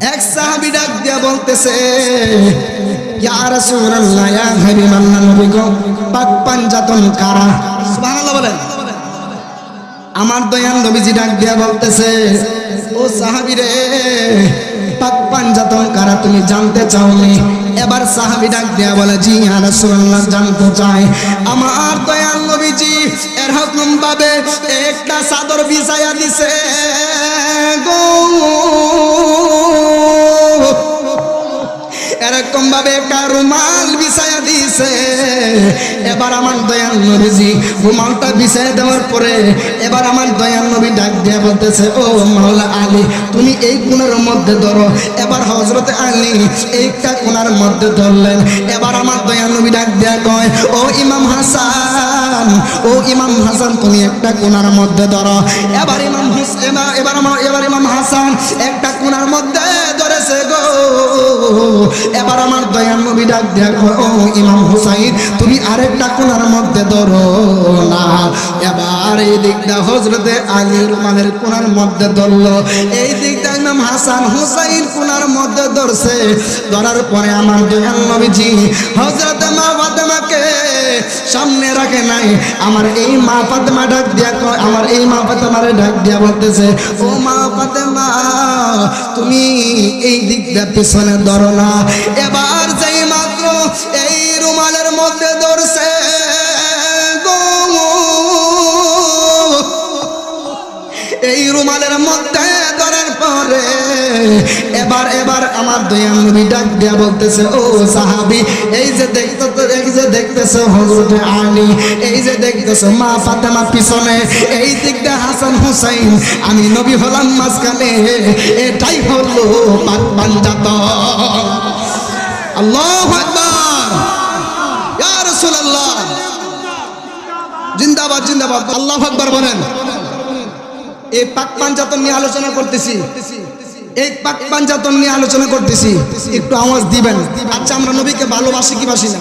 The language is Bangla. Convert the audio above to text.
এক সাহাবী ডাক দিয়া বলতেছে আমার দয়াল নবীজি ডাক দিয়া বলতেছে, ও সাহাবি রে পাক পাঞ্জাতন কারা তুমি জানতে চাও চাওনি? এবার সাহাবী ডাক দিয়া বলে, জি, ইয়া রাসূলুল্লাহ, জানতে চাই। আমার দয়াল নবীজি এরকম ভাবে একটা চাদর বিছায়া দিছে। এরকম ভাবে রুমাল বিছায়া দিছে এবার আমার দয়াল নবীজি রুমালটা বিছায়া দেওয়ার পরে এবার আমার দয়াল নবী ডাক দিয়ে বলতেছে, ও মাওলা আলী, তুমি এই কোণের মধ্যে ধরো। এবার হজরতে আলী এইটা কোণার মধ্যে ধরলেন। এবার আমার দয়াল নবী ডাক দেয়া কয়, ও ইমাম হাসান, ও ইমাম হাসান, তুমি একটা কোণার মধ্যে ধরো। এবার ইমাম এবার আমার এবার ইমাম হাসান একটা এবার নবী ডাক কয়, ও ইমাম হুসাইন তুমি আরেকটা কোণার মধ্যে ধরো না এবার এই দিকটা হজরতে আলী রুমালের কোণার মধ্যে ধরলো। এই দিকটা ইমাম হাসান হুসাইন কোণার মধ্যে ধরছে। ধরার পরে আমার দয়াল নবীজি হজরতে মা ফাতেমাকে সামনে রাখে নাই। আমার এই মা ফাতেমা ডাক দিয়া আমার এই মা ফাতেমারে ডাক দিয়া বলতেছে ও মা ফাতেমা তুমি এই দিকটা পিছনে ধরো না। এই রুমালের মধ্যে ধরার পরে এবার এবার আমার দয়াল নবী ডাক দিয়া বলতেছে, ও সাহাবি, এই যে দেখতে এই যে দেখতেছে হযরত আলী, এই যে দেখতেছে মা ফাতেমা পিছনে, এই দিকটা হাসান হুসাইন, আমি নবী হলাম মাঝখানে, এটাই হলো পাক পাঞ্জাত। আল্লাহু আকবার। ইয়া রাসূলুল্লাহ। জিন্দাবাদ জিন্দাবাদ। আল্লাহু আকবার বলেন। এই পাক পাঞ্জাতন নিয়ে আলোচনা করতেছি। এই পাক পাঞ্জাতন নিয়ে আলোচনা করতেছি। একটু আওয়াজ দিবেন। আচ্ছা আমরা নবীকে ভালোবাসি কি বাসি না?